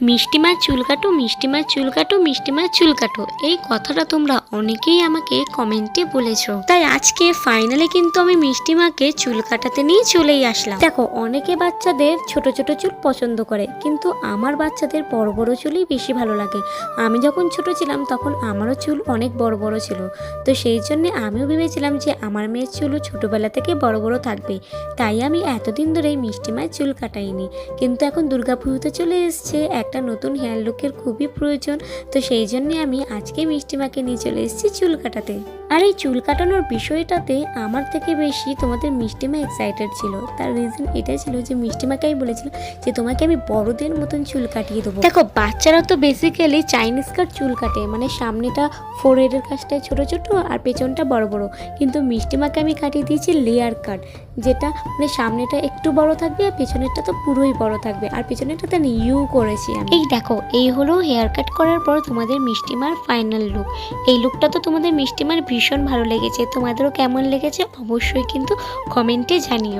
মিষ্টিমার চুল কাটো মিষ্টিমার চুল কাটো মিষ্টিমার চুল কাটো। এই কথাটা তোমরা অনেকেই আমাকে কমেন্টে বলেছ। তাই আজকে ফাইনালি কিন্তু আমি মিষ্টিমাকে চুল কাটাতে নিয়ে চলেই আসলাম। দেখো, অনেকে বাচ্চাদের ছোট ছোট চুল পছন্দ করে, কিন্তু আমার বাচ্চাদের বড় বড় চুলই বেশি ভালো লাগে। আমি যখন ছোট ছিলাম তখন আমারও চুল অনেক বড় বড় ছিল। তো সেই জন্য আমিও ভেবেছিলাম যে আমার মেয়ের চুলও ছোটবেলা থেকে বড় বড় থাকবে। তাই আমি এতদিন ধরে মিষ্টিমায় চুল কাটাইনি। কিন্তু এখন দুর্গাপুজোতে চলে এসছে একটা নতুন হেয়ার লুকের খুবই প্রয়োজন। তো সেই জন্যে আমি আজকে মিষ্টিমাকে নিয়ে চলে এসেছি চুল কাটাতে। আর এই চুল কাটানোর বিষয়টাতে আমার থেকে বেশি তোমাদের মিষ্টিমা এক্সাইটেড ছিল। তার রিজন এটাই ছিল যে মিষ্টিমাকে আমি বলেছিলাম যে তোমাকে আমি বড়দের মতন চুল কাটিয়ে দেবো। দেখো, বাচ্চারা তো বেসিক্যালি চাইনিজ কাট চুল কাটে। মানে সামনেটা ফোর হেডের কাজটায় ছোট ছোট আর পেছনটা বড় বড়। কিন্তু মিষ্টিমাকে আমি কাটিয়ে দিয়েছি লেয়ার কাট যেটা মানে সামনেটা একটু বড় থাকবে আর পেছনেরটা তো পুরোই বড় থাকবে। আর পেছনেরটাতে আমি ইউ করেছি। আমি এই দেখো, এই হলো হেয়ার কাট করার পর তোমাদের মিষ্টিমার ফাইনাল লুক এই লুকটা তো তোমাদের মিষ্টিমার ভীষণ ভালো লেগেছে। তোমাদেরও কেমন লেগেছে অবশ্যই কিন্তু কমেন্টে জানিও।